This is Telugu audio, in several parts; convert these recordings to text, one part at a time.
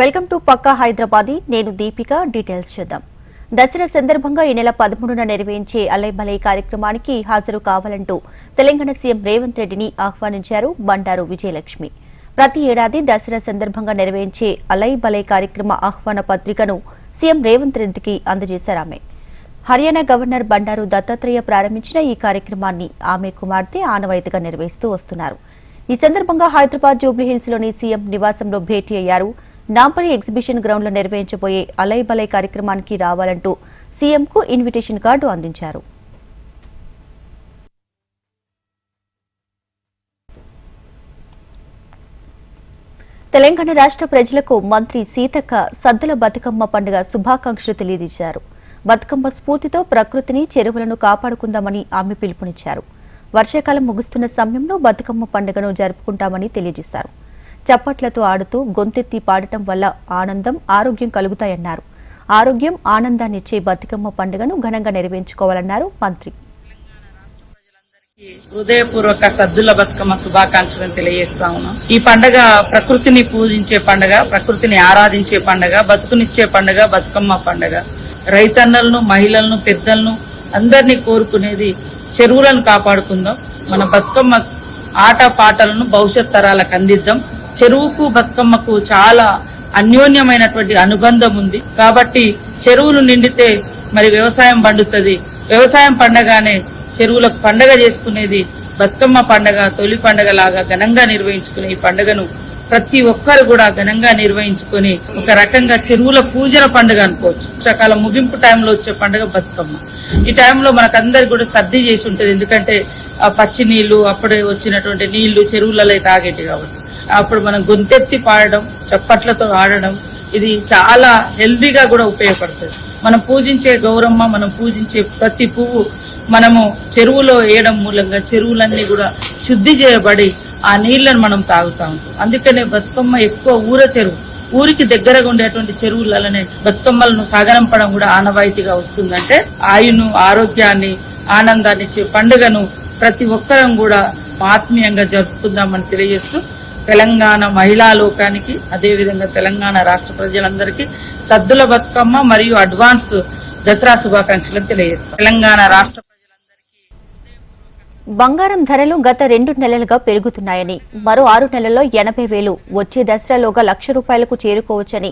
వెల్కమ్ టు పక్కా హైదరాబాదీ. నేను దీపిక. డీటెయిల్స్ చూద్దాం. దసరా సందర్భంగా ఈ నెల పదమూడున నిర్వహించే అలైమలై కార్యక్రమానికి హాజరు కావాలంటూ తెలంగాణ సీఎం రేవంత్ రెడ్డిని ఆహ్వానించారు బండారు విజయలక్ష్మి. ప్రతి ఏడాది దసరా సందర్భంగా నిర్వహించే అలైబలై కార్యక్రమ ఆహ్వాన పత్రికను సీఎం రేవంత్ రెడ్డికి అందజేశారు ఆమె. హర్యానా గవర్నర్ బండారు దత్తాత్రేయ ప్రారంభించిన ఈ కార్యక్రమాన్ని ఆమె కుమార్తె ఆనవాయితీగా నిర్వహిస్తూ వస్తున్నారు. ఈ సందర్భంగా హైదరాబాద్ జూబ్లీహిల్స్లోని సీఎం నివాసంలో భేటీ అయ్యారు నాంపల్లి ఎగ్జిబిషన్ గ్రౌండ్లో నిర్వహించబోయే అలై బలై కార్యక్రమానికి రావాలంటూ సీఎం కు ఇన్విటేషన్ కార్డు అందించారు. తెలంగాణ రాష్ట్ర ప్రజలకు మంత్రి సీతక్క సద్దుల బతుకమ్మ పండుగ శుభాకాంక్షలు తెలియజేశారు. బతుకమ్మ స్ఫూర్తితో ప్రకృతిని చెరువులను కాపాడుకుందామని ఆమె పిలుపునిచ్చారు. వర్షాకాలం ముగుస్తున్న సమయంలో బతుకమ్మ పండుగను జరుపుకుంటామని తెలియజేశారు. చప్పట్లతో ఆడుతూ గొంతెత్తి పాడటం వల్ల ఆనందం ఆరోగ్యం కలుగుతాయన్నారు. ఆరోగ్యం ఆనందాన్ని ఇచ్చే బతుకమ్మ పండుగను ఘనంగా నిర్వహించుకోవాలన్నారు మంత్రి. హృదయపూర్వక సద్దుల బతుకమ్మ శుభాకాంక్షలను తెలియజేస్తా ఉన్నాం. ఈ పండగ ప్రకృతిని పూజించే పండగ ప్రకృతిని ఆరాధించే పండగ బతుకునిచ్చే పండగ బతుకమ్మ పండగ. రైతన్నలను మహిళలను పెద్దలను అందరినీ కోరుకునేది చెరువులను కాపాడుకుందాం. మన బతుకమ్మ ఆట పాటలను భవిష్యత్ తరాలకు అందిద్దాం. చెరువుకు బతుకమ్మకు చాలా అన్యోన్యమైనటువంటి అనుబంధం ఉంది. కాబట్టి చెరువులు నిండితే మరి వ్యవసాయం పండుతుంది. వ్యవసాయం పండగానే చెరువులకు పండగ చేసుకునేది బతుకమ్మ పండగ తొలి పండగ లాగా ఘనంగా నిర్వహించుకునే ఈ పండుగను ప్రతి ఒక్కరు కూడా ఘనంగా నిర్వహించుకొని ఒక రకంగా చెరువుల పూజల పండుగ అనుకోవచ్చు. చకాల ముగింపు టైంలో వచ్చే పండుగ బతుకమ్మ. ఈ టైంలో మనకందరికి కూడా సర్ది చేసి ఉంటుంది. ఎందుకంటే ఆ పచ్చి నీళ్ళు అప్పుడే వచ్చినటువంటి నీళ్ళు చెరువులలో తాగేటి కాబట్టి. అప్పుడు మనం గొంతెత్తి పాడడం చప్పట్లతో ఆడడం ఇది చాలా హెల్దీగా కూడా ఉపయోగపడుతుంది. మనం పూజించే గౌరమ్మ మనం పూజించే ప్రతి పువ్వు మనము చెరువులో వేయడం మూలంగా చెరువులన్నీ కూడా శుద్ధి చేయబడి ఆ నీళ్ళను మనం తాగుతా ఉంటాం. అందుకనే బతుకమ్మ ఎక్కువ ఊర చెరువు. ఊరికి దగ్గరగా ఉండేటువంటి చెరువులనే బతుకమ్మలను సాగనంపడం కూడా ఆనవాయితీగా వస్తుందంటే ఆయును ఆరోగ్యాన్ని ఆనందాన్ని ఇచ్చే పండుగను ప్రతి ఒక్కరం కూడా ఆత్మీయంగా జరుపుకుందామని తెలియజేస్తూ తెలంగాణ మహిళా లోకానికి అదేవిధంగా తెలంగాణ రాష్ట్ర ప్రజలందరికీ సద్దుల బతుకమ్మ మరియు అడ్వాన్స్ దసరా శుభాకాంక్షలను తెలియజేస్తాం. తెలంగాణ రాష్ట్ర బంగారం ధరలు గత రెండు నెలలుగా పెరుగుతున్నాయని మరో ఆరు నెలల్లో ఎనభై వేలు వచ్చే దసరాలోగా లక్ష రూపాయలకు చేరుకోవచ్చని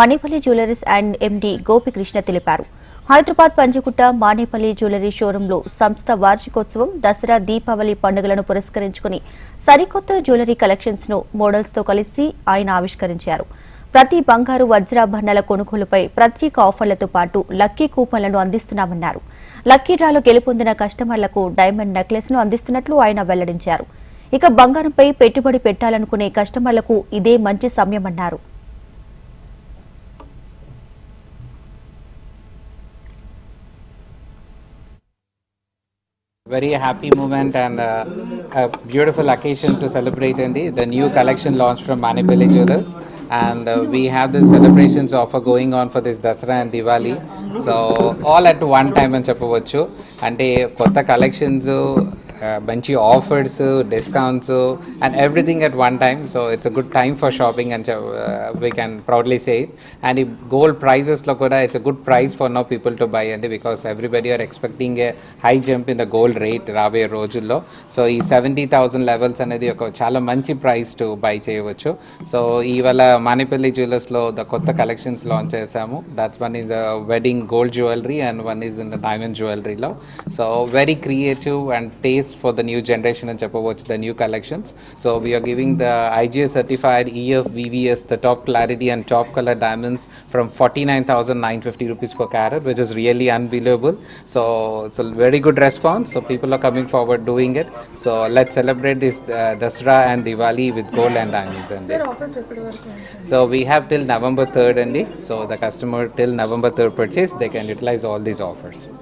Manepally jewellery and MD Gopikrishna తెలిపారు. హైదరాబాద్ పంజగుట్ట మానేపల్లి జ్యువెలరీ షోరూంలో సంస్థ వార్షికోత్సవం దసరా దీపావళి పండుగలను పురస్కరించుకుని సరికొత్త జ్యువెలరీ కలెక్షన్స్ను మోడల్స్తో కలిసి ఆయన ఆవిష్కరించారు. ప్రతి బంగారు వజ్రాభరణాల కొనుగోలుపై ప్రత్యేక ఆఫర్లతో పాటు లక్కీ కూపన్లను అందిస్తున్నామన్నారు. లక్కీ డ్రాలో గెలుపొందిన కస్టమర్లకు డైమండ్ నెక్లెస్ను అందిస్తున్నట్లు ఆయన వెల్లడించారు. ఇక బంగారంపై పెట్టుబడి పెట్టాలనుకునే కస్టమర్లకు ఇదే మంచి సమయమన్నారు. Very happy moment and uh, a beautiful occasion to celebrate in the, the new collection launched from Manipali Jewelers. And uh, we have this celebrations offer going on for this Dasra and Diwali. So all at one time అని చెప్పవచ్చు అంటే కొత్త కలెక్షన్స్ మంచి offers discounts and everything at one time so it's a good time for shopping అని we can proudly say and ఈ గోల్డ్ ప్రైజెస్లో కూడా it's a good price for no people to buy అండి because everybody are expecting a high jump in the gold rate రాబోయే రోజుల్లో. సో ఈ సెవెంటీ థౌసండ్ లెవెల్స్ అనేది ఒక చాలా మంచి ప్రైస్ టు బై చేయవచ్చు. సో ఇవాళ మానేపల్లి జ్యువెలర్స్లో ద కొత్త కలెక్షన్స్ లాంచ్ చేశాము. That's one is wedding gold jewellery and one is in the diamond జ్యువెలరీలో so very creative and taste for the new generation and Chappawatch, the new collections. So we are giving the IGA certified EF VVS, the top clarity and top color diamonds from 49,950 rupees per carat, which is really unbelievable. So it's a very good response. So people are coming forward doing it. So let's celebrate this uh, Dasra and Diwali with gold and diamonds. And so we have till November 3rd only. So the customer till November 3rd purchase, they can utilize all these offers.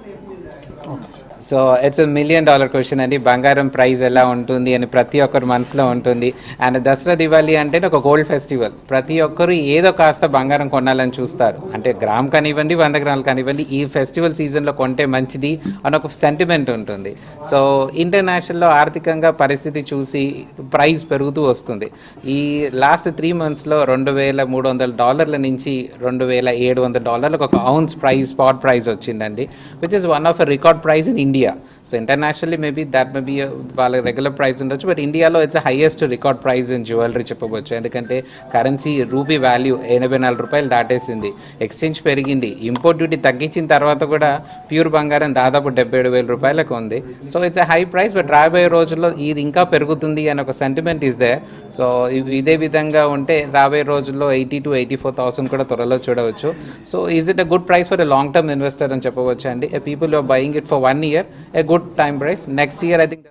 Okay. So it's million dollar question అండి. బంగారం ప్రైస్ ఎలా ఉంటుంది అని ప్రతి ఒక్కరి మనసులో ఉంటుంది. అండ్ దసరా దివాళీ అంటే ఒక గోల్డ్ ఫెస్టివల్. ప్రతి ఒక్కరు ఏదో కాస్త బంగారం కొనాలని చూస్తారు. అంటే గ్రామ్ కానివ్వండి వంద గ్రాములు కానివ్వండి ఈ ఫెస్టివల్ సీజన్లో కొంటే మంచిది అని ఒక సెంటిమెంట్ ఉంటుంది. సో ఇంటర్నేషనల్లో ఆర్థికంగా పరిస్థితి చూసి ప్రైస్ పెరుగుతూ వస్తుంది. ఈ లాస్ట్ త్రీ మంత్స్లో రెండు వేల మూడు వందల డాలర్ల నుంచి రెండు వేల ఏడు వందల డాలర్లకు ఒక అవున్స్ ప్రైస్ స్పాట్ ప్రైస్ వచ్చిందండి. Which is one of record price in India. So internationally maybe that maybe వాళ్ళ రెగ్యులర్ ప్రైస్ ఉండొచ్చు బట్ ఇండియాలో it's highest record price in jewellery చెప్పవచ్చు ఎందుకంటే కరెన్సీ రూపీ వాల్యూ ఎనభై నాలుగు రూపాయలు దాటేసింది. ఎక్స్చేంజ్ పెరిగింది. ఇంపోర్ట్ డ్యూటీ తగ్గించిన తర్వాత కూడా ప్యూర్ బంగారం దాదాపు డెబ్బై ఏడు వేల రూపాయలకు ఉంది. So it's a high price but రాబోయే రోజుల్లో ఇది ఇంకా పెరుగుతుంది అని ఒక సెంటిమెంట్ ఇస్ దే సో ఇదే విధంగా ఉంటే రాబోయే రోజుల్లో eighty two eighty four thousand కూడా త్వరలో చూడవచ్చు. So is it a good price for a long term investor అని చెప్పవచ్చు అండి people are buying it for one year a good time price next year I think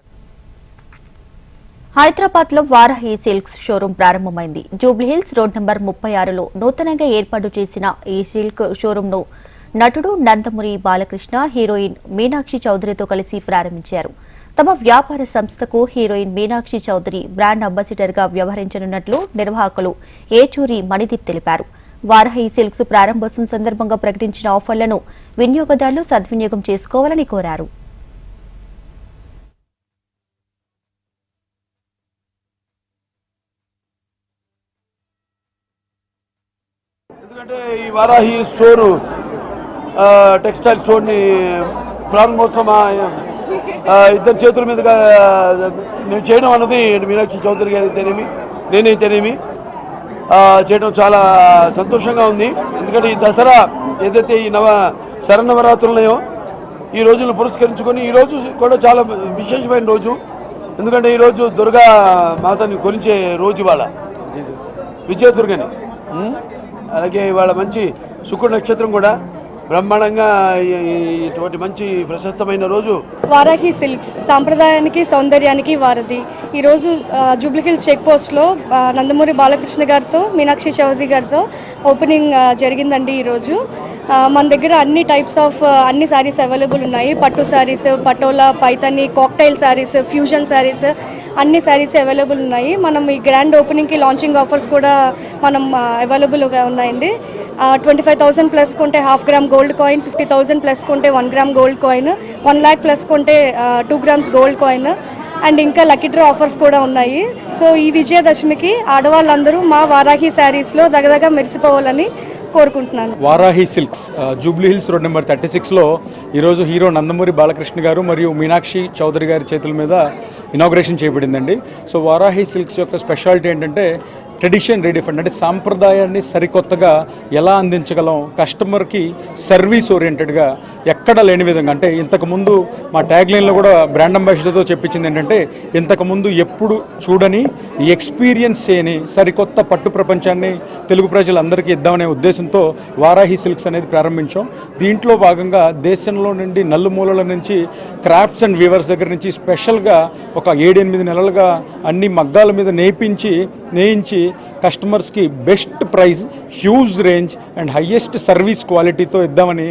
హైదరాబాద్లో వారాహి సిల్క్స్ షోరూం ప్రారంభమైంది. జూబ్లీహిల్స్ రోడ్ నంబర్ ముప్పై ఆరులో నూతనంగా ఏర్పాటు చేసిన ఈ సిల్క్ షోరూం ను నటుడు నందమూరి బాలకృష్ణ హీరోయిన్ మీనాక్షి చౌదరితో కలిసి ప్రారంభించారు. తమ వ్యాపార సంస్థకు హీరోయిన్ మీనాక్షి చౌదరి బ్రాండ్ అంబాసిడర్గా వ్యవహరించనున్నట్లు నిర్వాహకులు ఏచూరి మణిదీప్ తెలిపారు. వారాహి సిల్క్స్ ప్రారంభోత్సవం సందర్భంగా ప్రకటించిన ఆఫర్లను వినియోగదారులు సద్వినియోగం చేసుకోవాలని కోరారు. ఎందుకంటే ఈ వారాహి స్టోరు టెక్స్టైల్ స్టోర్ని ప్రారంభోత్సవం ఇద్దరు చేతుల మీదుగా నేను చేయడం అన్నది మీనాక్షి చౌదరి గారి అయితేనేమి నేనైతేనేమి ఆ, చేయడం చాలా సంతోషంగా ఉంది. ఎందుకంటే ఈ దసరా ఏదైతే ఈ నవ శరన్నవరాత్రులు ఉన్నాయో ఈ రోజులను పురస్కరించుకొని ఈ రోజు కూడా చాలా విశేషమైన రోజు. ఎందుకంటే ఈరోజు దుర్గా మాతని కొలిచే రోజు ఇవాళ. విజయదుర్గని? అలాగే ఇవాళ మంచి శుక్రుడు నక్షత్రం కూడా బ్రహ్మాండంగా ఇటువంటి మంచి ప్రశస్తమైన రోజు. వారాహి సిల్క్స్ సాంప్రదాయానికి సౌందర్యానికి వారధి ఈరోజు జూబ్లిహిల్స్ చెక్ పోస్ట్లో నందమూరి బాలకృష్ణ గారితో మీనాక్షి చౌదరి గారితో ఓపెనింగ్ జరిగిందండి ఈరోజు మన దగ్గర అన్ని టైప్స్ ఆఫ్ అన్ని శారీస్ అవైలబుల్ ఉన్నాయి. పట్టు శారీస్ పటోలా పైతని కాక్టైల్ శారీస్ ఫ్యూజన్ శారీస్ అన్ని శారీస్ అవైలబుల్ ఉన్నాయి. మనం ఈ గ్రాండ్ ఓపెనింగ్కి లాంచింగ్ ఆఫర్స్ కూడా మనం అవైలబుల్గా ఉన్నాయండి. ట్వంటీ ఫైవ్ థౌసండ్ ప్లస్ కొంటే half gram gold coin fifty thousand plus కొంటే one gram gold coin one lakh plus కొంటే two grams gold coin and ఇంకా లక్కీ డ్రా ఆఫర్స్ కూడా ఉన్నాయి. సో ఈ విజయదశమికి ఆడవాళ్ళందరూ మా వారాహి శారీస్లో దగదగా మెరిసిపోవాలని కోరుకుంటున్నాను. Varahi Silks Jubilee Hills road number thirty సిక్స్లో ఈరోజు హీరో నందమూరి బాలకృష్ణ గారు మరియు మీనాక్షి చౌదరి గారి చేతుల మీద ఇనాగ్రేషన్ చేయబడిందండి సో వారాహి సిల్క్స్ యొక్క స్పెషాలిటీ ఏంటంటే ట్రెడిషన్ రెడీఫండ్ అంటే సాంప్రదాయాన్ని సరికొత్తగా ఎలా అందించగలం కస్టమర్కి సర్వీస్ ఓరియంటెడ్గా ఎక్కడ లేని విధంగా అంటే ఇంతకుముందు మా ట్యాగ్ లైన్లో కూడా బ్రాండ్ అంబాసిడర్తో చెప్పించింది ఏంటంటే ఇంతకుముందు ఎప్పుడు చూడని ఎక్స్పీరియన్స్ చేయని సరికొత్త పట్టు ప్రపంచాన్ని తెలుగు ప్రజలందరికీ ఇద్దామనే ఉద్దేశంతో వారాహి సిల్క్స్ అనేది ప్రారంభించాం. దీంట్లో భాగంగా దేశంలో నుండి నల్లుమూలల నుంచి క్రాఫ్ట్స్ అండ్ వీవర్స్ దగ్గర నుంచి స్పెషల్గా ఒక ఏడెనిమిది నెలలుగా అన్ని మగ్గాల మీద నేపించి నేయించి కస్టమర్స్కి best price huge range and highest service క్వాలిటీతో ఇద్దామని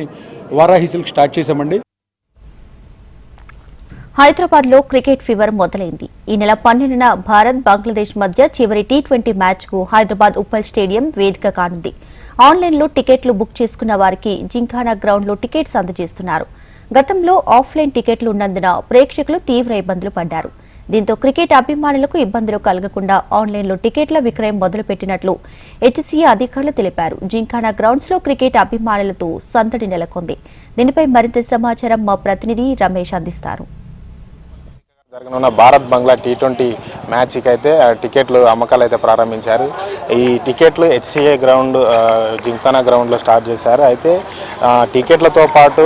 వారాహి సిల్క్ స్టార్ట్ చేశామండి. హైదరాబాద్లో క్రికెట్ ఫీవర్ మొదలైంది. ఈ నెల పన్నెండున భారత్ బంగ్లాదేశ్ మధ్య చివరి టీ ట్వంటీ మ్యాచ్కు హైదరాబాద్ ఉప్పల్ స్టేడియం వేదిక కానుంది. ఆన్లైన్లో టికెట్లు బుక్ చేసుకున్న వారికి జింఖానా గ్రౌండ్లో టికెట్స్ అందజేస్తున్నారు. గతంలో ఆఫ్లైన్ టికెట్లు ఉన్నందున ప్రేక్షకులు తీవ్ర ఇబ్బందులు పడ్డారు. దీంతో క్రికెట్ అభిమానులకు ఇబ్బందులు కలగకుండా ఆన్లైన్లో టికెట్ల విక్రయం మొదలుపెట్టినట్లు హెచ్సీఏ అధికారులు తెలిపారు. జింకానా గ్రౌండ్స్లో క్రికెట్ అభిమానులతో సందడి నెలకొంది. దీనిపై మరింత సమాచారం మా ప్రతినిధి రమేష్ అందిస్తారు. జరగనున్న భారత్ బంగ్లా టీ ట్వంటీ మ్యాచ్కి అయితే టికెట్లు అమ్మకాలు అయితే ప్రారంభించారు. ఈ టికెట్లు హెచ్సిఏ గ్రౌండ్ జింకానా గ్రౌండ్లో స్టార్ట్ చేశారు. అయితే టికెట్లతో పాటు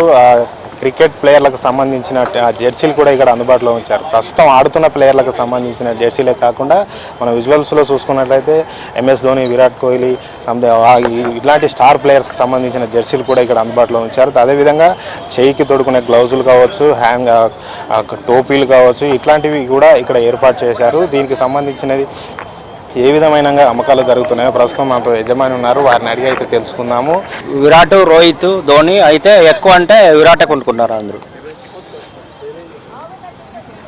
క్రికెట్ ప్లేయర్లకు సంబంధించిన జెర్సీలు కూడా ఇక్కడ అందుబాటులో ఉంచారు. ప్రస్తుతం ఆడుతున్న ప్లేయర్లకు సంబంధించిన జెర్సీలే కాకుండా మన విజువల్స్లో చూసుకున్నట్లయితే ఎంఎస్ ధోని విరాట్ కోహ్లీ సంథింగ్ ఇట్లాంటి స్టార్ ప్లేయర్స్కి సంబంధించిన జెర్సీలు కూడా ఇక్కడ అందుబాటులో ఉంచారు. అదేవిధంగా చేయికి తొడుకునే గ్లౌజులు కావచ్చు హ్యాంగ్ టోపీలు కావచ్చు ఇట్లాంటివి కూడా ఇక్కడ ఏర్పాటు చేశారు. దీనికి సంబంధించినది ఏ విధమైన అమ్మకాలు జరుగుతున్నాయో ప్రస్తుతం మనతో యజమాని ఉన్నారు. వారిని అడిగి అయితే తెలుసుకుందాము. విరాట్ రోహిత్ ధోని అయితే ఎక్కువ అంటే విరాటే కొనుక్కున్నారు అందరూ.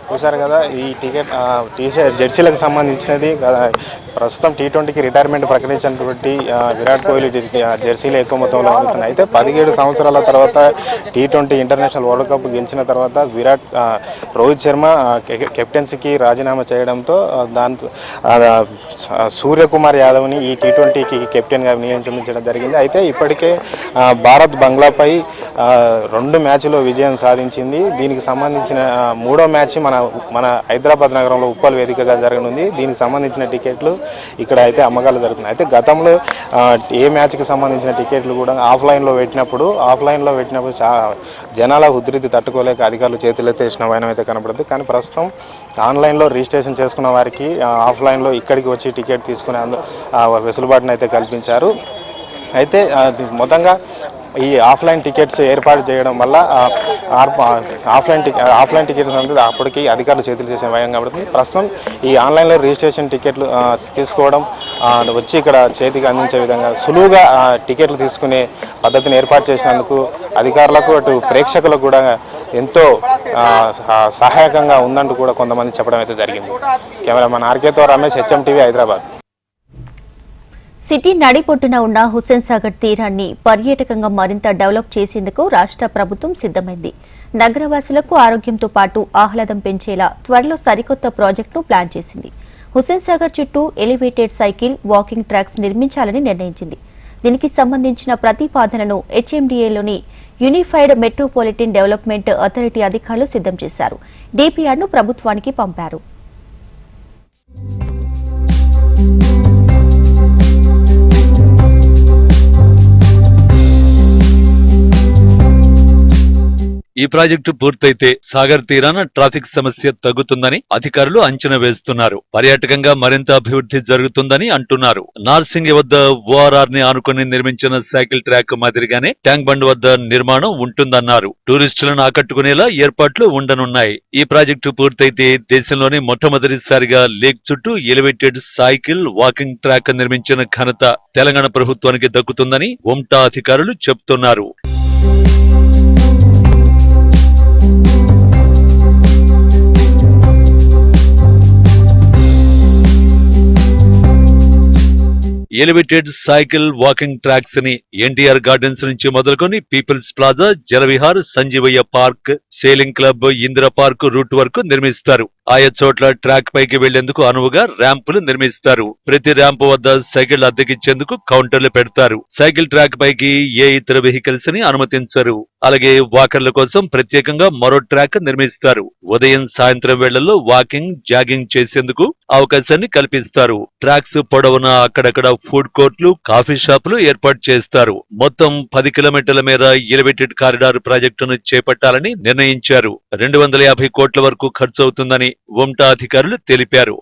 చూశారు కదా ఈ టికెట్ టీ జెర్సీలకు సంబంధించినది ప్రస్తుతం టీ ట్వంటీకి రిటైర్మెంట్ ప్రకటించినటువంటి విరాట్ కోహ్లీ జెర్సీలు ఎక్కువ మొత్తంలో అందుతున్నాయి అయితే పదిహేడు సంవత్సరాల తర్వాత T twenty international world cup గెలిచిన తర్వాత విరాట్ రోహిత్ శర్మ కెప్టెన్సీకి రాజీనామా చేయడంతో దాంతో సూర్యకుమార్ యాదవ్ని ఈ టీ ట్వంటీకి కెప్టెన్గా నియమించడం జరిగింది. అయితే ఇప్పటికే భారత్ బంగ్లాపై రెండు మ్యాచ్లో విజయం సాధించింది. దీనికి సంబంధించిన మూడో మ్యాచ్ మన మన హైదరాబాద్ నగరంలో ఉప్పల్ వేదికగా జరగనుంది. దీనికి సంబంధించిన టికెట్లు ఇక్కడ అయితే అమ్మకాలు జరుగుతున్నాయి. అయితే గతంలో ఏ మ్యాచ్కి సంబంధించిన టికెట్లు కూడా ఆఫ్లైన్లో పెట్టినప్పుడు ఆఫ్లైన్లో పెట్టినప్పుడు చా జనాల ఉధృతి తట్టుకోలేక అధికారులు చేతులెత్తేసిన వైనం అయితే కనపడుతుంది. కానీ ప్రస్తుతం ఆన్లైన్లో రిజిస్ట్రేషన్ చేసుకున్న వారికి ఆఫ్లైన్లో ఇక్కడికి వచ్చి టికెట్ తీసుకునే వెసులుబాటును అయితే కల్పించారు. అయితే మొత్తంగా ఈ ఆఫ్లైన్ టికెట్స్ ఏర్పాటు చేయడం వల్ల ఆఫ్లైన్ టికెట్ ఆఫ్లైన్ టికెట్స్ అనేది అప్పటికి అధికారులు చేతులు చేసే భయం కాబట్టి ప్రస్తుతం ఈ ఆన్లైన్లో రిజిస్ట్రేషన్ టికెట్లు తీసుకోవడం వచ్చి ఇక్కడ చేతికి అందించే విధంగా సులువుగా టికెట్లు తీసుకునే పద్ధతిని ఏర్పాటు చేసినందుకు అధికారులకు అటు ప్రేక్షకులకు కూడా ఎంతో సహాయకంగా ఉందంటూ కూడా కొంతమంది చెప్పడం అయితే జరిగింది. కెమెరామన్ ఆర్కేతో Ramesh HM TV Hyderabad. City నడిపొట్టున ఉన్న హుస్సేన్ సాగర్ తీరాన్ని పర్యాటకంగా మరింత డెవలప్ చేసేందుకు రాష్ట్ర ప్రభుత్వం సిద్దమైంది నగరవాసులకు ఆరోగ్యంతో పాటు ఆహ్లాదం పెంచేలా త్వరలో సరికొత్త ప్రాజెక్టును ప్లాన్ చేసింది. హుస్సేన్ సాగర్ చుట్టూ ఎలివేటెడ్ సైకిల్ వాకింగ్ ట్రాక్స్ నిర్మించాలని నిర్ణయించింది. దీనికి సంబంధించిన ప్రతిపాదనను హెచ్ఎండిఏలోని యూనిఫైడ్ మెట్రోపాలిటన్ డెవలప్మెంట్ అథారిటీ అధికారులు సిద్దం చేశారు. డీపీఆర్ను ప్రభుత్వానికి పంపారు. ఈ ప్రాజెక్టు పూర్తయితే సాగర్ తీరాన ట్రాఫిక్ సమస్య తగ్గుతుందని అధికారులు అంచనా వేస్తున్నారు. పర్యాటకంగా మరింత అభివృద్ధి జరుగుతుందని అంటున్నారు. నార్సింగి వద్ద ఓఆర్ఆర్ని ఆనుకుని నిర్మించిన సైకిల్ ట్రాక్ మాదిరిగానే ట్యాంక్ బండ్ వద్ద నిర్మాణం ఉంటుందన్నారు. టూరిస్టులను ఆకట్టుకునేలా ఏర్పాట్లు ఉండనున్నాయి. ఈ ప్రాజెక్టు పూర్తయితే దేశంలోనే మొట్టమొదటిసారిగా లేక్ చుట్టూ ఎలివేటెడ్ సైకిల్ వాకింగ్ ట్రాక్ నిర్మించిన ఘనత తెలంగాణ ప్రభుత్వానికి దక్కుతుందని ఒమ్టా అధికారులు చెబుతున్నారు. ఎలివేటెడ్ సైకిల్ వాకింగ్ ట్రాక్స్ని ఎన్టీఆర్ గార్డెన్స్ నుంచి మొదలుకొని People's Plaza Jalavihar Sanjeevaiah Park sailing club Indira Park route వరకు నిర్మిస్తారు. ఆయా చోట్ల ట్రాక్ పైకి వెళ్ళేందుకు అనువుగా ర్యాంపులు నిర్మిస్తారు. ప్రతి ర్యాంపు వద్ద సైకిల్ అద్దెకిచ్చేందుకు కౌంటర్లు పెడతారు. సైకిల్ ట్రాక్ పైకి ఏ ఇతర వెహికల్స్ని అనుమతించరు. అలాగే వాకర్ల కోసం ప్రత్యేకంగా మరో ట్రాక్ నిర్మిస్తారు. ఉదయం సాయంత్రం వేళల్లో వాకింగ్ జాగింగ్ చేసేందుకు అవకాశాన్ని కల్పిస్తారు. ట్రాక్స్ పొడవునా అక్కడక్కడ ఫుడ్ కోర్ట్లు కాఫీ షాపులు ఏర్పాటు చేస్తారు. మొత్తం పది కిలోమీటర్ల మేర ఎలివేటెడ్ కారిడార్ ప్రాజెక్టును చేపట్టాలని నిర్ణయించారు. రెండు వందల యాభై కోట్ల వరకు ఖర్చు అవుతుందని ఒమ్టా అధికారులు తెలిపారు.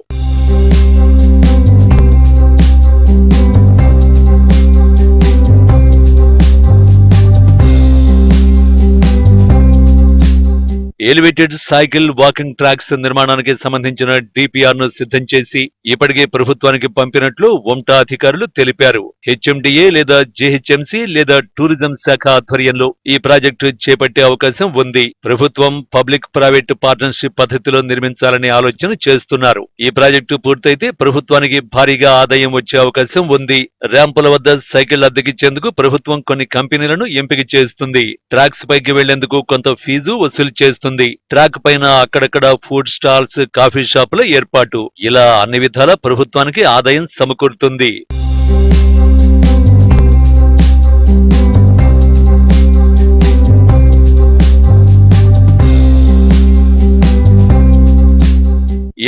ఎలివేటెడ్ సైకిల్ వాకింగ్ ట్రాక్స్ నిర్మాణానికి సంబంధించిన డిపిఆర్ను సిద్ధం చేసి ఇప్పటికే ప్రభుత్వానికి పంపినట్లు ఒమ్టా అధికారులు తెలిపారు. హెచ్ఎండిఏ లేదా జేహెచ్ఎంసీ లేదా టూరిజం శాఖ ఆధ్వర్యంలో ఈ ప్రాజెక్టు చేపట్టే అవకాశం ఉంది. ప్రభుత్వం పబ్లిక్ ప్రైవేట్ పార్ట్నర్షిప్ పద్ధతిలో నిర్మించాలనే ఆలోచన చేస్తున్నారు. ఈ ప్రాజెక్టు పూర్తయితే ప్రభుత్వానికి భారీగా ఆదాయం వచ్చే అవకాశం ఉంది. ర్యాంపుల వద్ద సైకిల్ అద్దెకిచ్చేందుకు ప్రభుత్వం కొన్ని కంపెనీలను ఎంపిక చేస్తుంది. ట్రాక్స్ పైకి వెళ్ళేందుకు కొంత ఫీజు వసూలు చేస్తుంది. ట్రాక్ పైన అక్కడక్కడ ఫుడ్ స్టాల్స్ కాఫీ షాపుల ఏర్పాటు. ఇలా అన్ని విధాల ప్రభుత్వానికి ఆదాయం సమకూరుతుంది.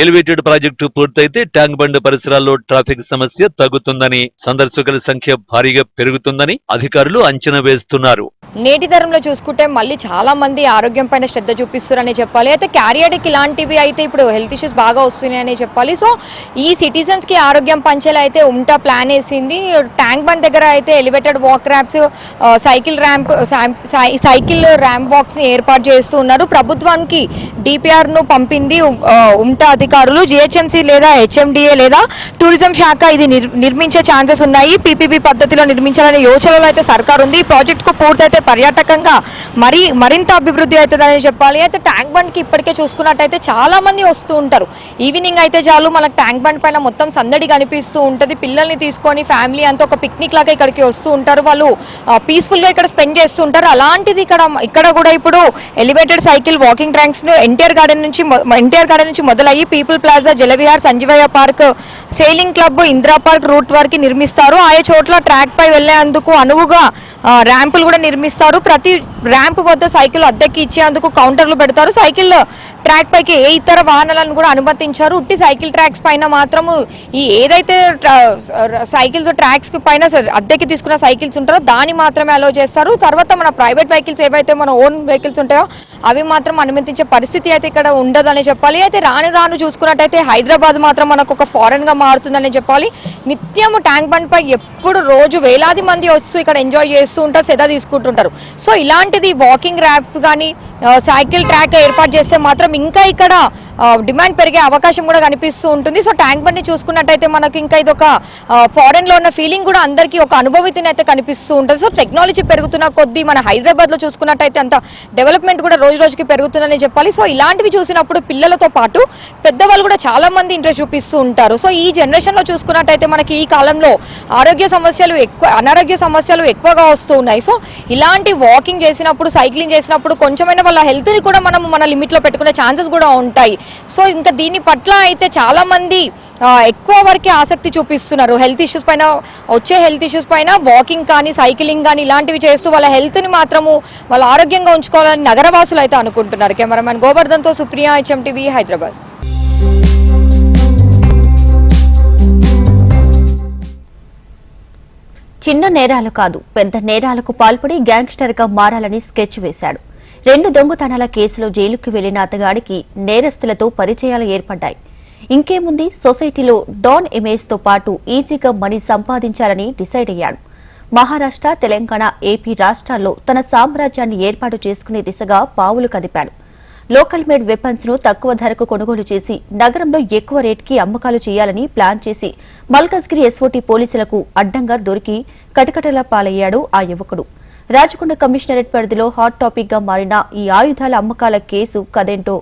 ఎలివేటెడ్ ప్రాజెక్టు పూర్తయితే ట్యాంక్ బండ్ పరిసరాల్లో ట్రాఫిక్ సమస్య తగ్గుతుందని సందర్శకుల సంఖ్య భారీగా పెరుగుతుందని అధికారులు అంచనా వేస్తున్నారు. నేటి తరంలో చూసుకుంటే మళ్ళీ చాలా మంది ఆరోగ్యం పైన శ్రద్ధ చూపిస్తున్నారని చెప్పాలి. అయితే క్యారియర్కి ఇలాంటివి అయితే ఇప్పుడు హెల్త్ ఇష్యూస్ బాగా వస్తున్నాయని చెప్పాలి. సో ఈ సిటిజన్స్కి ఆరోగ్యం పంచేలా అయితే ఉంటా ప్లాన్ వేసింది. ట్యాంక్ బండ్ దగ్గర అయితే elevated walk ramps cycle ramp cycle ramp వాక్స్ని ఏర్పాటు చేస్తూ ఉన్నారు. ప్రభుత్వానికి డిపిఆర్ను పంపింది ఉంటా అధికారులు. జిహెచ్ఎంసీ లేదా హెచ్ఎండిఏ లేదా టూరిజం శాఖ ఇది నిర్- నిర్మించే ఛాన్సెస్ ఉన్నాయి. పీపీపీ పద్ధతిలో నిర్మించాలనే యోచనలో అయితే సర్కార్ ఉంది ఈ ప్రాజెక్టుకు పూర్తయితే పర్యాటకంగా మరి మరింత అభివృద్ధి అవుతుందని చెప్పాలి. అయితే ట్యాంక్ బండ్కి ఇప్పటికే చూసుకున్నట్టయితే చాలా మంది వస్తూ ఉంటారు. ఈవినింగ్ అయితే చాలు మనకు ట్యాంక్ బండ్ పైన మొత్తం సందడి కనిపిస్తూ ఉంటుంది. పిల్లల్ని తీసుకొని ఫ్యామిలీ అంతా ఒక పిక్నిక్ లాగా ఇక్కడికి వస్తూ ఉంటారు. వాళ్ళు పీస్ఫుల్గా ఇక్కడ స్పెండ్ చేస్తూ ఉంటారు. అలాంటిది ఇక్కడ ఇక్కడ కూడా ఇప్పుడు elevated cycle walking tracks NTR Garden నుంచి ఎన్టీఆర్ గార్డెన్ నుంచి మొదలయ్యి People Plaza Jalavihar Sanjeevaiah Park sailing club Indira Park route వరకు నిర్మిస్తారు. ఆయా చోట్ల ట్రాక్ పై వెళ్ళేందుకు అనువుగా ర్యాంపులు కూడా నిర్మిస్తారు. ప్రతి ర్యాంప్ వద్ద సైకిల్ అద్దెకి ఇచ్చేందుకు కౌంటర్లు పెడతారు. సైకిల్ ట్రాక్ పైకి ఏ ఇతర వాహనాలను కూడా అనుమతించారు. ఉట్టి సైకిల్ ట్రాక్స్ పైన మాత్రము ఈ ఏదైతే సైకిల్స్ ట్రాక్స్ పైన అద్దెకి తీసుకున్న సైకిల్స్ ఉంటారో దాన్ని మాత్రమే అలో చేస్తారు. తర్వాత మన ప్రైవేట్ వెహికల్స్ ఏవైతే మన ఓన్ వెహికల్స్ ఉంటాయో అవి మాత్రం అనుమతించే పరిస్థితి అయితే ఇక్కడ ఉండదని చెప్పాలి. అయితే రాను రాను చూసుకున్నట్టయితే హైదరాబాద్ మాత్రం మనకు ఒక ఫారెన్గా మారుతుందని చెప్పాలి. నిత్యము ట్యాంక్ బండ్ పై ఎప్పుడు రోజు వేలాది మంది వస్తూ ఇక్కడ ఎంజాయ్ చేస్తూ ఉంటారు సెద తీసుకుంటుంటారు. సో ఇలాంటిది వాకింగ్ ర్యాప్ కానీ సైకిల్ ట్రాక్ ఏర్పాటు చేస్తే మాత్రం ఇంకా ఇక్కడ డిమాండ్ పెరిగే అవకాశం కూడా కనిపిస్తూ ఉంటుంది. సో ట్యాంక్ బండ్ని చూసుకున్నట్టయితే మనకి ఇంకా ఇది ఒక ఫారెన్లో ఉన్న ఫీలింగ్ కూడా అందరికీ ఒక అనుభవితిని అయితే కనిపిస్తూ ఉంటుంది. సో టెక్నాలజీ పెరుగుతున్న కొద్దీ మన హైదరాబాద్లో చూసుకున్నట్టయితే అంత డెవలప్మెంట్ కూడా రోజు రోజుకి పెరుగుతుందని చెప్పాలి. సో ఇలాంటివి చూసినప్పుడు పిల్లలతో పాటు పెద్దవాళ్ళు కూడా చాలామంది ఇంట్రెస్ట్ చూపిస్తూ ఉంటారు. సో ఈ జనరేషన్లో చూసుకున్నట్టయితే మనకి ఈ కాలంలో ఆరోగ్య సమస్యలు ఎక్కువ అనారోగ్య సమస్యలు ఎక్కువగా వస్తూ ఉన్నాయి. సో ఇలాంటి వాకింగ్ చేసినప్పుడు సైక్లింగ్ చేసినప్పుడు కొంచెమైనా వాళ్ళ హెల్త్ని కూడా మనం మన లిమిట్లో పెట్టుకునే ఛాన్సెస్ కూడా ఉంటాయి. సో ఇంకా దీని పట్ల అయితే చాలామంది ఎక్కువ వరకే ఆసక్తి చూపిస్తున్నారు. హెల్త్ ఇష్యూస్ పైన వచ్చే హెల్త్ ఇష్యూస్ పైన వాకింగ్ కానీ సైకిలింగ్ కానీ ఇలాంటివి చేస్తూ వాళ్ళ హెల్త్ని మాత్రము వాళ్ళ ఆరోగ్యంగా ఉంచుకోవాలని నగరవాసులు అయితే అనుకుంటున్నారు. కెమెరామెన్ గోవర్ధన్తో సుప్రియా హెచ్ఎంటీవీ హైదరాబాద్. చిన్న నేరాలు కాదు పెద్ద నేరాలకు పాల్పడి గ్యాంగ్స్టర్గా మారాలని స్కెచ్ వేశాడు. రెండు దొంగతనాల కేసులో జైలుకు వెళ్ళిన అతగాడికి నేరస్తులతో పరిచయాలు ఏర్పడ్డాయి. ఇంకేముంది? సొసైటీలో డాన్ ఇమేజ్తో పాటు ఈజీగా మనీ సంపాదించాలని డిసైడ్ అయ్యాడు. మహారాష్ట్ర తెలంగాణ ఏపీ రాష్ట్రాల్లో తన సామ్రాజ్యాన్ని ఏర్పాటు చేసుకునే దిశగా పావులు కదిపాడు. లోకల్ మేడ్ వెపన్స్ను తక్కువ ధరకు కొనుగోలు చేసి నగరంలో ఎక్కువ రేట్కి అమ్మకాలు చేయాలని ప్లాన్ చేసి మల్కజ్గిరి ఎస్ఓటీ పోలీసులకు అడ్డంగా దొరికి కటకటల పాలయ్యాడు ఆ యువకుడు. రాచకొండ కమిషనరేట్ పరిధిలో హాట్ టాపిక్గా మారిన ఈ ఆయుధాల అమ్మకాల కేసు కదేంటో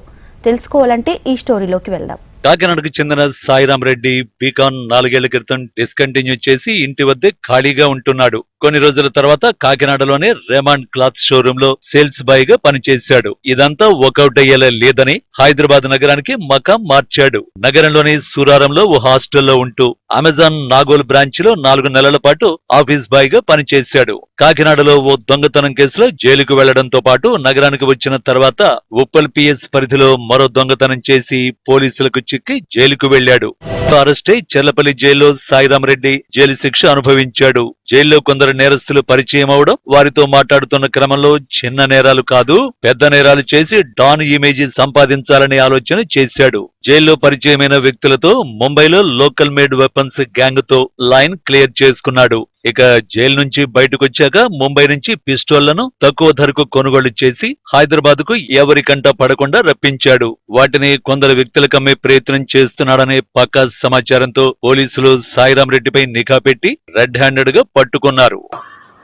తెలుసుకోవాలంటే ఈ స్టోరీలోకి వెళ్దాం. కాకినాడకు చెందిన సాయిరాం రెడ్డి బీకాన్ నాలుగేళ్ళ క్రితం డిస్కంటిన్యూ చేసి ఇంటి వద్దే ఖాళీగా ఉంటున్నాడు. కొన్ని రోజుల తర్వాత కాకినాడలోనే రేమాండ్ క్లాత్ షోరూమ్లో సేల్స్ బాయ్గా పనిచేశాడు. ఇదంతా వర్కౌట్ అయ్యేలా లేదని హైదరాబాద్ నగరానికి మకాం మార్చాడు. నగరంలోని సూరారంలో ఓ హాస్టల్లో ఉంటూ అమెజాన్ నాగోల్ బ్రాంచ్లో నాలుగు నెలల పాటు ఆఫీస్ బాయ్గా పనిచేశాడు. కాకినాడలో ఓ దొంగతనం కేసులో జైలుకు వెళ్ళడంతో పాటు నగరానికి వచ్చిన తర్వాత ఉప్పల్ పిఎస్ పరిధిలో మరో దొంగతనం చేసి పోలీసులకు చిక్కి జైలుకు వెళ్ళాడు అరెస్టై అయి చెర్లపల్లి జైల్లో సాయిరాం రెడ్డి జైలు శిక్ష అనుభవించాడు. జైల్లో కొందరు నేరస్తులు పరిచయం అవడం వారితో మాట్లాడుతున్న క్రమంలో చిన్న నేరాలు కాదు పెద్ద నేరాలు చేసి డాన్ ఇమేజీ సంపాదించాలనే ఆలోచన చేశాడు. జైల్లో పరిచయమైన వ్యక్తులతో ముంబైలో లోకల్ మేడ్ వెపన్స్ గ్యాంగ్తో లైన్ క్లియర్ చేసుకున్నాడు. ఇక జైలు నుంచి బయటకొచ్చాక ముంబై నుంచి పిస్టోళ్ళను తక్కువ ధరకు కొనుగోలు చేసి హైదరాబాద్కు ఎవరికంట పడకుండా రప్పించాడు. వాటిని కొందరు వ్యక్తులకు అమ్మే ప్రయత్నం చేస్తున్నాడనే పక్కా సమాచారంతో పోలీసులు సాయిరాం రెడ్డిపై నిఘా పెట్టి రెడ్ హ్యాండెడ్గా పట్టుకున్నారు.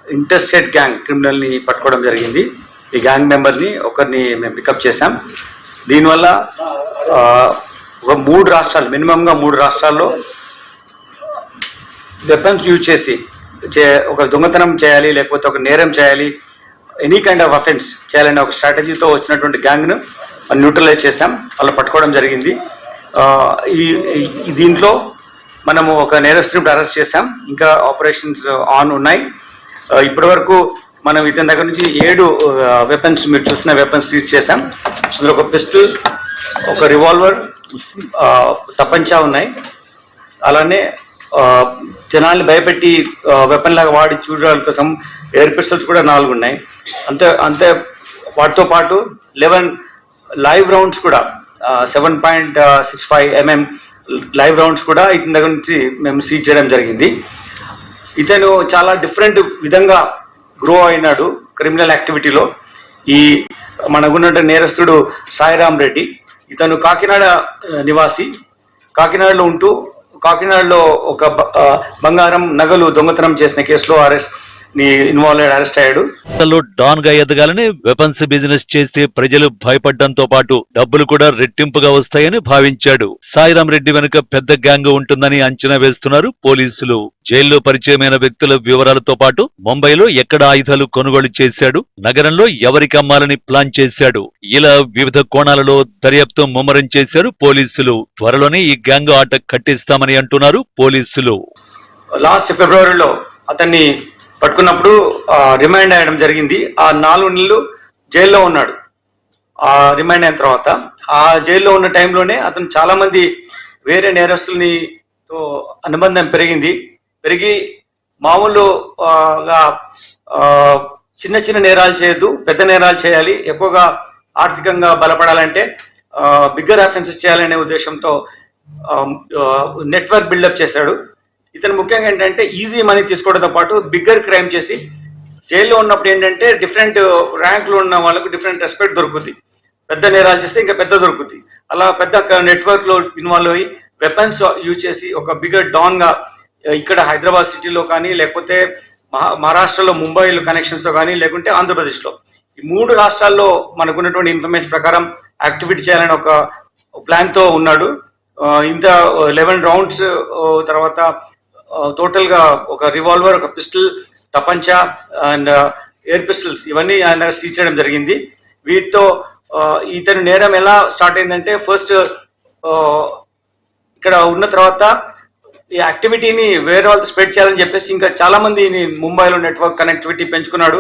ఇంటర్స్టేట్ గ్యాంగ్ క్రిమినల్ని పట్టుకోవడం జరిగింది. ఈ గ్యాంగ్ మెంబర్ని ఒకరిని మేము పికప్ చేశాం. దీనివల్ల ఒక మూడు రాష్ట్రాలు మినిమంగా మూడు రాష్ట్రాల్లో వెపన్స్ యూజ్ చేసి చే ఒక దొంగతనం చేయాలి లేకపోతే ఒక నేరం చేయాలి ఎనీ కైండ్ ఆఫ్ అఫెన్స్ చేయాలనే ఒక స్ట్రాటజీతో వచ్చినటువంటి గ్యాంగ్ను న్యూట్రలైజ్ చేశాం. వాళ్ళు పట్టుకోవడం జరిగింది. ఈ దీంట్లో మనము ఒక నేరస్తుని అరెస్ట్ చేశాం. ఇంకా ఆపరేషన్స్ ఆన్ ఉన్నాయి. ఇప్పటివరకు మనం ఇతని దగ్గర నుంచి ఏడు వెపన్స్ మీరు చూసిన వెపన్స్ సీజ్ చేశాం. అందులో ఒక పిస్టల్ ఒక రివాల్వర్ తపంచా ఉన్నాయి. అలానే జనాల్ని భయపెట్టి వెపన్ లాగా వాడి చూడడం కోసం ఎయిర్ పిస్టల్స్ కూడా నాలుగు ఉన్నాయి. అంతే అంతే వాటితో పాటు లెవెన్ లైవ్ రౌండ్స్ కూడా seven point six five mm live rounds కూడా ఇతని దగ్గర నుంచి మేము సీజ్ చేయడం జరిగింది. ఇతను చాలా డిఫరెంట్ విధంగా గ్రో అయినాడు క్రిమినల్ యాక్టివిటీలో. ఈ మనకున్నట్టు నేరస్తుడు సాయిరాం రెడ్డి. ఇతను కాకినాడ నివాసి. కాకినాడలో ఉంటూ కాకినాడలో ఒక బ- బంగారం నగలు దొంగతనం చేసిన కేసులో అరెస్ట్ ఇన్వాల్వ్ అయ్యాడు అరెస్ట్ అయ్యాడు. లో డాన్గా ఎదగాలని వెపన్స్ బిజినెస్ చేస్తే ప్రజలు భయపడడంతో పాటు డబ్బులు కూడా రెట్టింపుగా వస్తాయని భావించాడు. సాయిరాం రెడ్డి వెనుక పెద్ద గ్యాంగ్ ఉంటుందని అంచనా వేస్తున్నారు పోలీసులు. జైల్లో పరిచయమైన వ్యక్తుల వివరాలతో పాటు ముంబైలో ఎక్కడ ఆయుధాలు కొనుగోలు చేశాడు నగరంలో ఎవరికి అమ్మాలని ప్లాన్ చేశాడు ఇలా వివిధ కోణాలలో దర్యాప్తు ముమ్మరం చేశారు పోలీసులు. త్వరలోనే ఈ గ్యాంగ్ ఆట కట్టిస్తామని అంటున్నారు పోలీసులు. లాస్ట్ ఫిబ్రవరిలో అతన్ని పట్టుకున్నప్పుడు రిమైండ్ అయ్యడం జరిగింది. ఆ నాలుగు నెలలు జైల్లో ఉన్నాడు. ఆ రిమైండ్ అయిన తర్వాత. ఆ జైల్లో ఉన్న టైంలోనే అతను చాలా మంది వేరే నేరస్తుల్ని తో అనుబంధం పెరిగింది. పెరిగి మామూలుగా చిన్న చిన్న నేరాలు చేయొద్దు పెద్ద నేరాలు చేయాలి ఎక్కువగా ఆర్థికంగా బలపడాలంటే బిగ్గర్ అఫెన్సెస్ చేయాలనే ఉద్దేశంతో నెట్వర్క్ బిల్డప్ చేశాడు. ఇతను ముఖ్యంగా ఏంటంటే ఈజీ మనీ తీసుకోవడంతో పాటు బిగ్గర్ క్రైమ్ చేసి జైల్లో ఉన్నప్పుడు ఏంటంటే డిఫరెంట్ ర్యాంకులు ఉన్న వాళ్ళకు డిఫరెంట్ రెస్పెక్ట్ దొరుకుతుంది పెద్ద నేరాలు చేస్తే ఇంకా పెద్ద దొరుకుతుంది అలా పెద్ద నెట్వర్క్లో ఇన్వాల్వ్ అయ్యి వెపన్స్ యూజ్ చేసి ఒక బిగ్గర్ డాన్గా ఇక్కడ హైదరాబాద్ సిటీలో కానీ లేకపోతే మహా మహారాష్ట్రలో ముంబైలో కనెక్షన్స్లో కానీ లేకుంటే ఆంధ్రప్రదేశ్లో ఈ మూడు రాష్ట్రాల్లో మనకున్నటువంటి ఇన్ఫర్మేషన్ ప్రకారం యాక్టివిటీ చేయాలని ఒక ప్లాన్తో ఉన్నాడు. ఇంత లెవెన్ రౌండ్స్ తర్వాత టోటల్గా ఒక రివాల్వర్ ఒక పిస్టల్ తపంచా అండ్ ఎయిర్ పిస్టల్స్ ఇవన్నీ ఆయన సీజ్ చేయడం జరిగింది. వీటితో ఇతని నేరం ఎలా స్టార్ట్ అయిందంటే ఫస్ట్ ఇక్కడ ఉన్న తర్వాత ఈ యాక్టివిటీని వేరే వాళ్ళతో స్ప్రెడ్ చేయాలని చెప్పేసి ఇంకా చాలా మంది ముంబైలో నెట్వర్క్ కనెక్టివిటీ పెంచుకున్నాడు.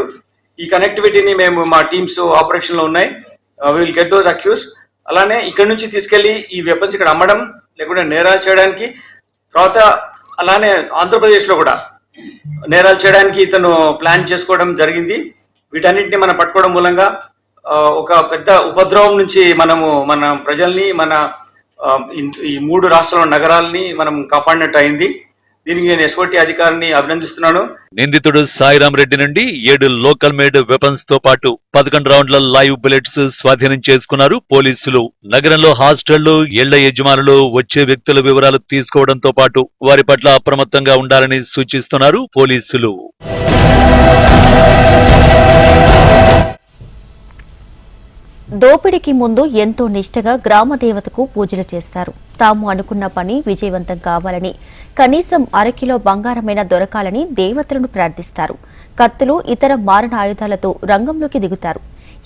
ఈ కనెక్టివిటీని మేము మా టీమ్స్ ఆపరేషన్లో ఉన్నాయి విల్ గెట్ దోస్ అక్యూస్ అలానే ఇక్కడ నుంచి తీసుకెళ్ళి ఈ వెపన్స్ ఇక్కడ అమ్మడం లేకుంటే నేరాలు చేయడానికి. తర్వాత అలానే ఆంధ్రప్రదేశ్లో కూడా నేరాలు చేయడానికి ఇతను ప్లాన్ చేసుకోవడం జరిగింది. వీటన్నింటినీ మనం పట్టుకోవడం మూలంగా ఒక పెద్ద ఉపద్రవం నుంచి మనము మన ప్రజల్ని మన ఈ మూడు రాష్ట్రాల నగరాల్ని మనం కాపాడినట్టు అయింది. దీనికి నేను ఎస్ఓటి అధికారిని అభినందిస్తున్నాను. నిందితుడు సాయిరాం రెడ్డి నుండి ఏడు లోకల్ మేడ్ వెపన్స్తో పాటు పదకొండు రౌండ్ల లైవ్ బుల్లెట్స్ స్వాధీనం చేసుకున్నారు పోలీసులు. నగరంలో హాస్టళ్ళు ఇళ్ళ యజమానులు వచ్చే వ్యక్తుల వివరాలు తీసుకోవడంతో పాటు వారి పట్ల అప్రమత్తంగా ఉండాలని సూచిస్తున్నారు పోలీసులు. దోపిడీకి ముందు ఎంతో నిష్టగా గ్రామ దేవతకు పూజలు చేస్తారు. తాము అనుకున్న పని విజయవంతం కావాలని కనీసం అరకిలో బంగారమైన దొరకాలని దేవతలను ప్రార్థిస్తారు. కత్తులు ఇతర మారణ ఆయుధాలతో రంగంలోకి దిగుతారు.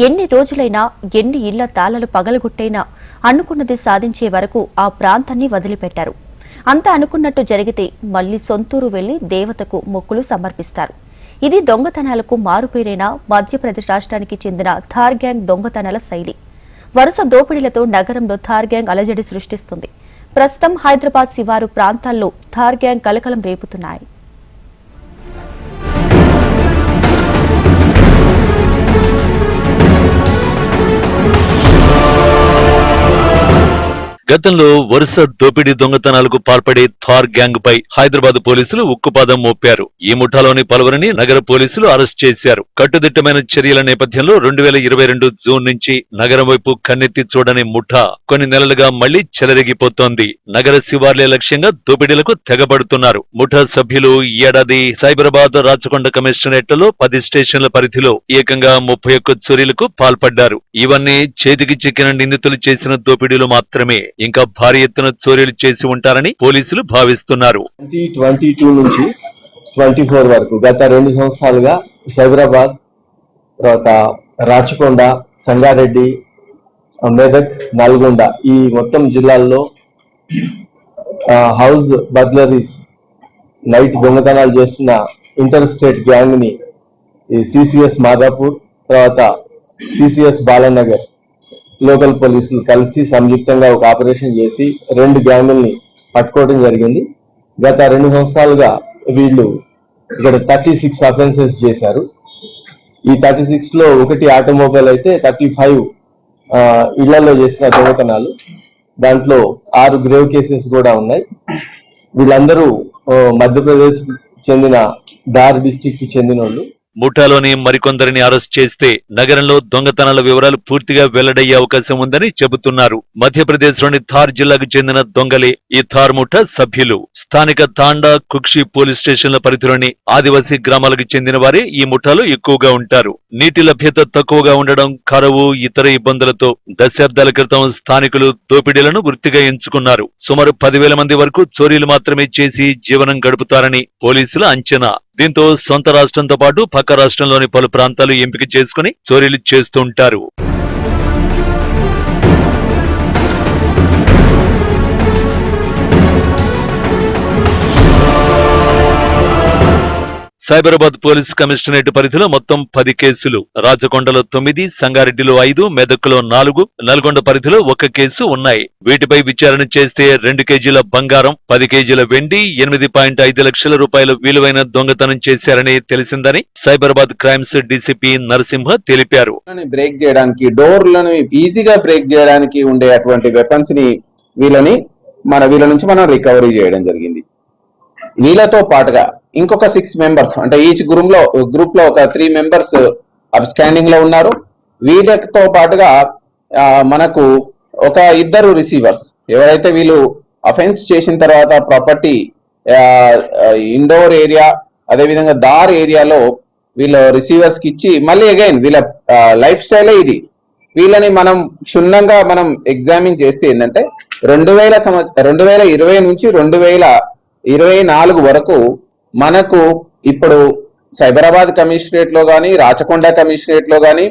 ఎన్ని రోజులైనా ఎన్ని ఇళ్ళ తాళలు పగలగొట్టైనా అనుకున్నది సాధించే వరకు ఆ ప్రాంతాన్ని వదిలిపెట్టారు. అంతా అనుకున్నట్టు జరిగితే మళ్ళీ సొంతూరు వెళ్ళి దేవతకు మొక్కులు సమర్పిస్తారు. ఇది దొంగతనాలకు మారుపేరైన మధ్యప్రదేశ్ రాష్ట్రానికి చెందిన థార్ గ్యాంగ్ దొంగతనాల శైలి. వరుస దోపిడీలతో నగరంలో థార్ గ్యాంగ్ అలజడి సృష్టిస్తుంది. ప్రస్తుతం హైదరాబాద్ శివారు ప్రాంతాల్లో థార్ గ్యాంగ్ కలకలం రేపుతున్నాయి. గతంలో వరుస దోపిడీ దొంగతనాలకు పాల్పడే థార్ గ్యాంగ్ పై హైదరాబాద్ పోలీసులు ఉక్కుపాదం మోపారు. ఈ ముఠాలోని పలువురిని నగర పోలీసులు అరెస్ట్ చేశారు. కట్టుదిట్టమైన చర్యల నేపథ్యంలో రెండు వేల ఇరవై రెండు జూన్ నుంచి నగరం వైపు కన్నెత్తి చూడని ముఠా కొన్ని నెలలుగా మళ్ళీ చెలరేగిపోతోంది. నగర శివార్లే లక్ష్యంగా దోపిడీలకు తెగబడుతున్నారు. ముఠా సభ్యులు ఈ ఏడాది సైబరాబాద్ రాచకొండ కమిషనరేట్లలో పది స్టేషన్ల పరిధిలో ఏకంగా ముప్పై ఒక్క చోరీలకు పాల్పడ్డారు. ఇవన్నీ చేతికి చిక్కిన నిందితులు చేసిన దోపిడీలు మాత్రమే. ఇంకా భారీ ఎత్తున చోరీలు చేసి ఉంటారని పోలీసులు భావిస్తున్నారు. ట్వంటీ ట్వంటీ టూ నుంచి ట్వంటీ ఫోర్ వరకు గత రెండు సంవత్సరాలుగా సైబరాబాద్ తర్వాత రాచకొండ సంగారెడ్డి మెదక్ నల్గొండ ఈ మొత్తం జిల్లాల్లో హౌస్ బర్గ్లరీస్ నైట్ దొంగతనాలు చేస్తున్న ఇంటర్ స్టేట్ గ్యాంగ్ని ఈ సిసిఎస్ మాదాపూర్ తర్వాత సిసిఎస్ బాలనగర్ లోకల్ పోలీసులు కలిసి సంయుక్తంగా ఒక ఆపరేషన్ చేసి రెండు గ్యాంగుల్ని పట్టుకోవడం జరిగింది. గత రెండు సంవత్సరాలుగా వీళ్ళు ఇక్కడ థర్టీ సిక్స్ అఫెన్సెస్ చేశారు. ఈ థర్టీ సిక్స్లో ఒకటి ఆటోమొబైల్ అయితే థర్టీ ఫైవ్ ఇళ్ళలో చేసిన దొంగతనాలు. దాంట్లో ఆరు గ్రేవ్ కేసెస్ కూడా ఉన్నాయి. వీళ్ళందరూ మధ్యప్రదేశ్ చెందిన దార్ డిస్టిక్కి చెందిన వాళ్ళు ముఠాలోని మరికొందరిని అరెస్ట్ చేస్తే నగరంలో దొంగతనాల వివరాలు పూర్తిగా వెల్లడయ్యే అవకాశం ఉందని చెబుతున్నారు. మధ్యప్రదేశ్లోని థార్ జిల్లాకు చెందిన దొంగలే ఈ థార్ ముఠ సభ్యులు. స్థానిక తాండా కుక్షి పోలీస్ స్టేషన్ల పరిధిలోని ఆదివాసీ గ్రామాలకు చెందిన వారే ఈ ముఠాలు ఎక్కువగా ఉంటారు. నీటి లభ్యత తక్కువగా ఉండడం కరువు ఇతర ఇబ్బందులతో దశాబ్దాల క్రితం స్థానికులు దోపిడీలను వృత్తిగా ఎంచుకున్నారు. సుమారు పదివేల మంది వరకు చోరీలు మాత్రమే చేసి జీవనం గడుపుతారని పోలీసుల అంచనా. దీంతో సొంత రాష్ట్రంతో పాటు పక్క రాష్ట్రంలోని పలు ప్రాంతాలు ఎంపిక చేసుకుని చోరీలు చేస్తుంటారు. సైబరాబాద్ పోలీస్ కమిషనరేట్ పరిధిలో మొత్తం పది కేసులు. రాజకొండలో తొమ్మిది సంగారెడ్డిలో ఐదు మెదక్లో నాలుగు నల్గొండ పరిధిలో ఒక కేసు ఉన్నాయి. వీటిపై విచారణ చేస్తే రెండు కేజీల బంగారం పది కేజీల వెండి ఎనిమిది పాయింట్ ఐదు లక్షల రూపాయలు విలువైన దొంగతనం చేశారని తెలిసిందని సైబరాబాద్ క్రైమ్స్ డీసీపీ నరసింహ తెలిపారు. బ్రేక్ చేయడానికి డోర్లను ఈజీగా బ్రేక్ చేయడానికి ఉండే అటువంటి వెపన్స్ని వీళ్ళని మన వీళ్ళ నుంచి మనం రికవరీ చేయడం జరిగింది. వీళ్ళతో పాటుగా ఇంకొక సిక్స్ మెంబర్స్ అంటే ఈచ్ గ్రూప్లో గ్రూప్లో ఒక త్రీ మెంబర్స్ స్కానింగ్లో ఉన్నారు. వీళ్ళతో పాటుగా మనకు ఒక ఇద్దరు రిసీవర్స్ ఎవరైతే వీళ్ళు అఫెన్స్ చేసిన తర్వాత ప్రాపర్టీ ఇండోర్ ఏరియా అదేవిధంగా దార్ ఏరియాలో వీళ్ళ రిసీవర్స్కి ఇచ్చి మళ్ళీ అగైన్ వీళ్ళ లైఫ్ స్టైలే ఇది. వీళ్ళని మనం క్షుణ్ణంగా మనం ఎగ్జామిన్ చేస్తే ఏంటంటే రెండు వేల సంవ రెండు వేల ఇరవై నుంచి రెండు వేల ఇరవై నాలుగు వరకు మనకు ఇప్పుడు సైబరాబాద్ కమిషనరేట్లో కానీ రాచకొండ కమిషనరేట్లో కానీ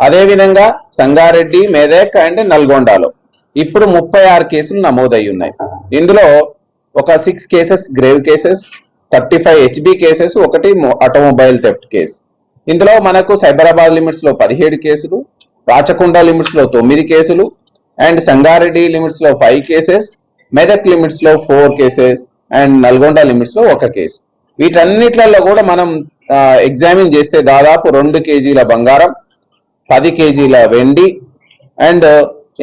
అదేవిధంగా సంగారెడ్డి మెదక్ అండ్ నల్గొండలో ఇప్పుడు ముప్పై ఆరు కేసులు నమోదయ్యి ఉన్నాయి. ఇందులో ఒక six cases grave cases thirty five HB cases ఒకటి ఆటోమొబైల్ థెఫ్ట్ కేసు ఇందులో మనకు సైబరాబాద్ లిమిట్స్లో పదిహేడు కేసులు రాచకొండ లిమిట్స్లో తొమ్మిది కేసులు అండ్ సంగారెడ్డి లిమిట్స్లో ఫైవ్ కేసెస్ మెదక్ లిమిట్స్లో ఫోర్ కేసెస్ అండ్ నల్గొండ లిమిట్స్లో ఒక కేసు. వీటన్నిట్లలో కూడా మనం ఎగ్జామిన్ చేస్తే దాదాపు రెండు కేజీల బంగారం పది కేజీల వెండి అండ్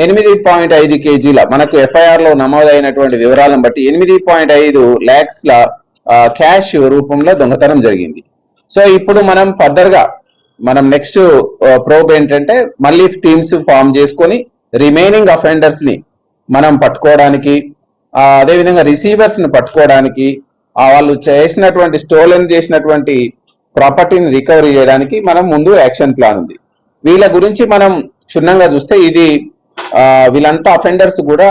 ఎనిమిది పాయింట్ ఐదు కేజీల మనకు ఎఫ్ఐఆర్లో నమోదైనటువంటి వివరాలను బట్టి ఎనిమిది పాయింట్ ఐదు ల్యాక్స్ ల క్యాష్ రూపంలో దొంగతనం జరిగింది. సో ఇప్పుడు మనం ఫర్దర్గా మనం నెక్స్ట్ ప్రోబ్ ఏంటంటే మళ్ళీ టీమ్స్ ఫామ్ చేసుకొని రిమైనింగ్ అఫెండర్స్ని మనం పట్టుకోవడానికి అదేవిధంగా రిసీవర్స్ని పట్టుకోవడానికి వాళ్ళు చేసినటువంటి స్టోలెన్ చేసినటువంటి ప్రాపర్టీని రికవరీ చేయడానికి మనం ముందు యాక్షన్ ప్లాన్ ఉంది. వీళ్ళ గురించి మనం క్షుణ్ణంగా చూస్తే ఇది వీళ్ళంతా అఫెండర్స్ కూడా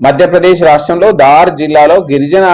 మధ్యప్రదేశ్ రాష్ట్రంలో దార్ జిల్లాలో గిరిజన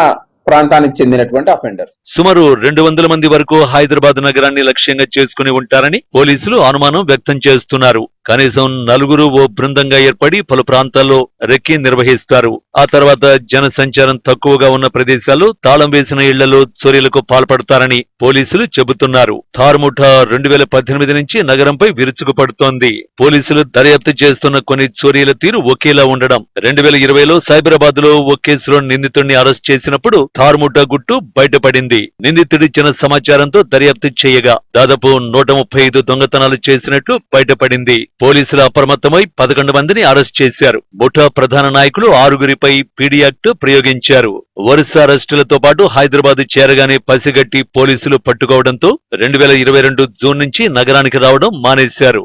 ప్రాంతానికి చెందినటువంటి అఫెండర్స్ సుమారు రెండు వందల మంది వరకు హైదరాబాద్ నగరాన్ని లక్ష్యంగా చేసుకుని ఉంటారని పోలీసులు అనుమానం వ్యక్తం చేస్తున్నారు. కనీసం నలుగురు ఓ బృందంగా ఏర్పడి పలు ప్రాంతాల్లో రెక్కి నిర్వహిస్తారు. ఆ తర్వాత జన సంచారం తక్కువగా ఉన్న ప్రదేశాల్లో తాళం వేసిన ఇళ్ళలో చొర్యలకు పాల్పడతారని పోలీసులు చెబుతున్నారు. థార్ముఠా రెండు వేల పద్దెనిమిది నుంచి నగరంపై విరుచుకుపడుతోంది. పోలీసులు దర్యాప్తు చేస్తున్న కొన్ని చోరీల తీరు ఒకేలా ఉండడం. రెండు వేల ఇరవైలో సైబరాబాద్లో ఓ కేసులో నిందితుడిని అరెస్ట్ చేసినప్పుడు థార్ముఠా గుట్టు బయటపడింది. నిందితుడిచ్చిన సమాచారంతో దర్యాప్తు చేయగా దాదాపు నూట ముప్పై ఐదు దొంగతనాలు చేసినట్లు బయటపడింది. పోలీసులు అప్రమత్తమై పదకొండు మందిని అరెస్ట్ చేశారు. ముఠా ప్రధాన నాయకులు ఆరుగురిపై పీడీ యాక్ట్ ప్రయోగించారు. వరుస అరెస్టులతో పాటు హైదరాబాద్ చేరగానే పసిగట్టి పోలీసులు పట్టుకోవడంతో రెండు వేల ఇరవై రెండు జూన్ నుంచి నగరానికి రావడం మానేశారు.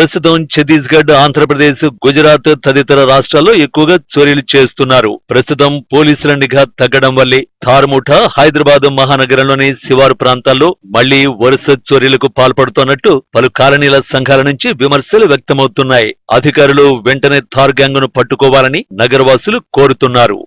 ప్రస్తుతం ఛత్తీస్గఢ్ ఆంధ్రప్రదేశ్ గుజరాత్ తదితర రాష్ట్రాల్లో ఎక్కువగా చోరీలు చేస్తున్నారు. ప్రస్తుతం పోలీసుల నిఘా తగ్గడం వల్లే థార్ముఠ హైదరాబాద్ మహానగరంలోని శివారు ప్రాంతాల్లో మళ్ళీ వరుస చోరీలకు పాల్పడుతున్నట్టు పలు కాలనీల సంఘాల నుంచి విమర్శలు వ్యక్తమవుతున్నాయి. అధికారులు వెంటనే థార్ గ్యాంగ్ను పట్టుకోవాలని నగరవాసులు కోరుతున్నారు.